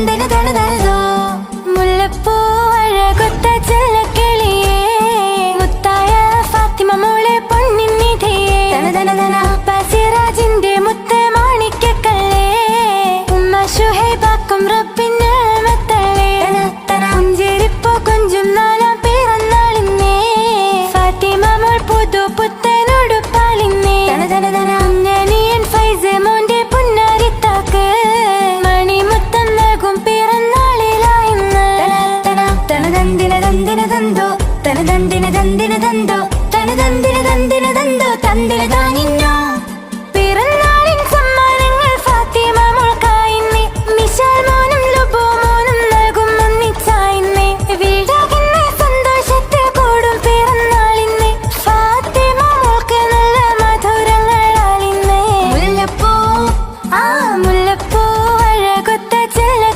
തന തനതോ മുല്ലപ്പൂ അഴകൊത്ത ഫാത്തിമ മോളെ പൊന്നിന്നിധിയേ തന തന തന ബസിറാജിന്റെ മുത്ത മാണിക്കക്കല്ലേ ഉമ്മ ഷുഹൈബാക്കും തന്തോ തന തന്തിന തന്തിന തന്തോ തന തന്തിന തന്തിന തന്തോ തന്തിന താങ്ങിഞ്ഞോ